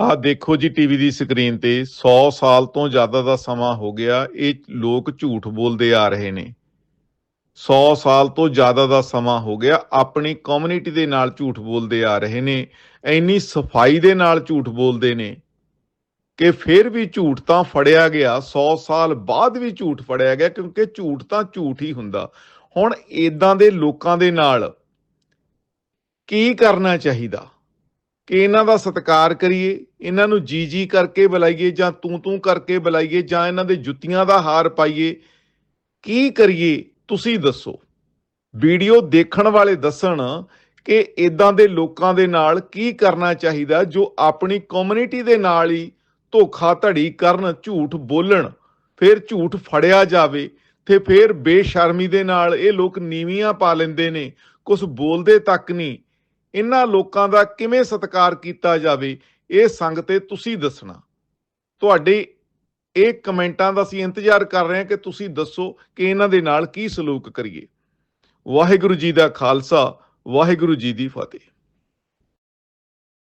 ਆਹ ਦੇਖੋ ਜੀ ਟੀਵੀ ਦੀ ਸਕਰੀਨ ਤੇ 100 ਸਾਲ ਤੋਂ ਜ਼ਿਆਦਾ ਦਾ ਸਮਾਂ ਹੋ ਗਿਆ, ਇਹ ਲੋਕ ਝੂਠ ਬੋਲਦੇ ਆ ਰਹੇ ਨੇ। 100 ਸਾਲ ਤੋਂ ਜ਼ਿਆਦਾ ਦਾ ਸਮਾਂ ਹੋ ਗਿਆ, ਆਪਣੀ ਕਮਿਊਨਿਟੀ ਦੇ ਨਾਲ ਝੂਠ ਬੋਲਦੇ ਆ ਰਹੇ ਨੇ, ਇੰਨੀ ਸਫ਼ਾਈ ਦੇ ਨਾਲ ਝੂਠ ਬੋਲਦੇ ਨੇ ਕਿ ਫਿਰ ਵੀ ਝੂਠ ਤਾਂ ਫੜਿਆ ਗਿਆ 100 ਸਾਲ ਬਾਅਦ ਵੀ ਝੂਠ ਫੜਿਆ ਗਿਆ, ਕਿਉਂਕਿ ਝੂਠ ਤਾਂ ਝੂਠ ਹੀ ਹੁੰਦਾ। ਹੁਣ ਇਦਾਂ ਦੇ ਲੋਕਾਂ ਦੇ ਨਾਲ ਕੀ ਕਰਨਾ ਚਾਹੀਦਾ? ਕਿ ਇਹਨਾਂ ਦਾ ਸਤਿਕਾਰ ਕਰੀਏ, ਇਹਨਾਂ ਨੂੰ ਜੀ ਜੀ ਕਰਕੇ ਬੁਲਾਈਏ ਜਾਂ ਤੂੰ ਤੂੰ ਕਰਕੇ ਬੁਲਾਈਏ ਜਾਂ ਇਹਨਾਂ ਦੇ ਜੁੱਤੀਆਂ ਦਾ ਹਾਰ ਪਾਈਏ, ਕੀ ਕਰੀਏ ਤੁਸੀਂ ਦੱਸੋ। ਵੀਡੀਓ ਦੇਖਣ ਵਾਲੇ ਦੱਸਣ ਕਿ ਇਦਾਂ ਦੇ ਲੋਕਾਂ ਦੇ ਨਾਲ ਕੀ ਕਰਨਾ ਚਾਹੀਦਾ ਜੋ ਆਪਣੀ ਕਮਿਊਨਿਟੀ ਦੇ ਨਾਲ ਹੀ ਧੋਖਾ ਧੜੀ ਕਰਨ, ਝੂਠ ਬੋਲਣ, ਫਿਰ ਝੂਠ ਫੜਿਆ ਜਾਵੇ ਤੇ ਫਿਰ ਬੇਸ਼ਰਮੀ ਦੇ ਨਾਲ ਇਹ ਲੋਕ ਨੀਵੀਆਂ ਪਾ ਲੈਂਦੇ ਨੇ ਕੁਝ ਬੋਲਦੇ ਤੱਕ ਨਹੀਂ। ਇਹਨਾਂ ਲੋਕਾਂ ਦਾ ਕਿਵੇਂ ਸਤਿਕਾਰ ਕੀਤਾ ਜਾਵੇ, ਇਹ ਸੰਗ ਤੇ ਤੁਸੀਂ ਦੱਸਣਾ। ਤੁਹਾਡੇ ਇਹ ਕਮੈਂਟਾਂ ਦਾ ਅਸੀਂ ਇੰਤਜ਼ਾਰ ਕਰ ਰਹੇ ਹਾਂ ਕਿ ਤੁਸੀਂ ਦੱਸੋ ਕਿ ਇਹਨਾਂ ਦੇ ਨਾਲ ਕੀ ਸਲੂਕ ਕਰੀਏ। ਵਾਹਿਗੁਰੂ ਜੀ ਦਾ ਖਾਲਸਾ, ਵਾਹਿਗੁਰੂ ਜੀ ਦੀ ਫਤਿਹ।